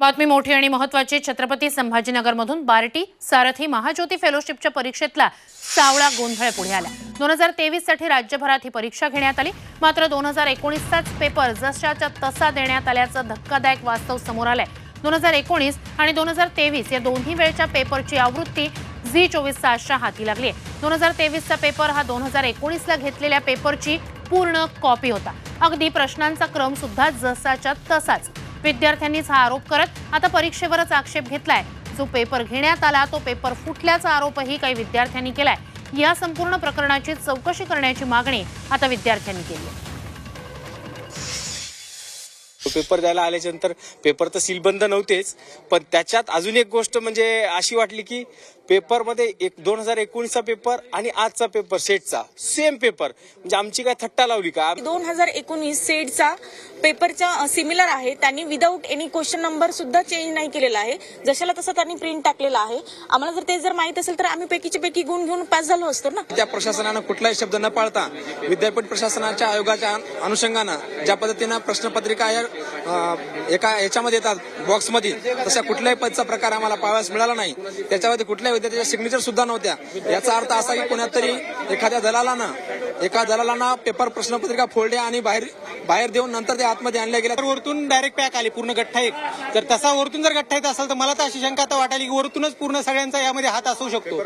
बातमी मोठी आणि महत्वाची. छत्रपती संभाजीनगरमधून बार्टी सारथी महाज्योती फेलोशिपच्या परीक्षेतला सावळा गोंधळ पुढे आला. दोन हजार तेवीससाठी राज्यभरात ही परीक्षा घेण्यात आली. मात्र दोन हजार एकोणीसचाच पेपर जशाच्या तसा देण्यात आल्याचं धक्कादायक वास्तव समोर आलंय. दोन हजार एकोणीस आणि दोन हजार तेवीस या दोन्ही वेळच्या पेपरची आवृत्ती झी चोवीस तासच्या हाती लागली आहे दोन हजार तेवीसचा पेपर हा दोन हजार एकोणीसला घेतलेल्या पेपरची पूर्ण कॉपी होता. अगदी प्रश्नांचा क्रम सुद्धा जसाच्या तसाच. विद्यार्थ्यांनीच हा आरोप करत आता परीक्षेवरच आक्षेप घेतलाय. जो पेपर घेण्यात आला तो पेपर फुटल्याचा आरोपही काही विद्यार्थ्यांनी केलाय. या संपूर्ण प्रकरणाची चौकशी करण्याची मागणी आता विद्यार्थ्यांनी केली आहे. पेपर द्यायला आल्याच्यानंतर पेपर तर सीलबंद नव्हतेच पण त्याच्यात अजून एक गोष्ट म्हणजे अशी वाटली की पेपरमध्ये एक दोन हजार एकोणीसचा पेपर आणि आजचा पेपर सेटचा सेम पेपर म्हणजे आमची काय थट्टा लावली का? दोन हजार एकोणीस सेटचा पेपरच्या सिमिलर आहे. त्यांनी विदाऊट एनी क्वेश्चन नंबर सुद्धा चेंज नाही केलेला आहे. जशाला तसं त्यांनी प्रिंट टाकलेला आहे. आम्हाला जर ते जर माहीत असेल तर आम्ही पैकीचे पैकी गुण घेऊन पास झालो असतो ना? त्या प्रशासनानं कुठलाही शब्द न पाळता विद्यापीठ प्रशासनाच्या आयोगाच्या अनुषंगानं ज्या पद्धतीनं प्रश्नपत्रिका या एका याच्यामध्ये येतात बॉक्समध्ये तशा कुठल्याही पदचा प्रकार आम्हाला पाहायला मिळाला नाही. त्याच्यामध्ये कुठल्याही विद्यार्थ्याच्या सिग्नेचर सुद्धा नव्हत्या. याचा अर्थ असा की कोणात तरी एखाद्या दलालानं एका दलालांना पेपर प्रश्नपत्रिका फोडले आणि बाहेर बाहेर देऊन नंतर ते आतमध्ये आणल्या गेल्या. तर वरतून डायरेक्ट पॅक आली पूर्ण गठ्ठा एक. जर तसा वरतून जर गठ्ठा येत असेल तर मला तर अशी शंका आता वाटायली की वरतूनच पूर्ण सगळ्यांचा यामध्ये हात असू शकतो.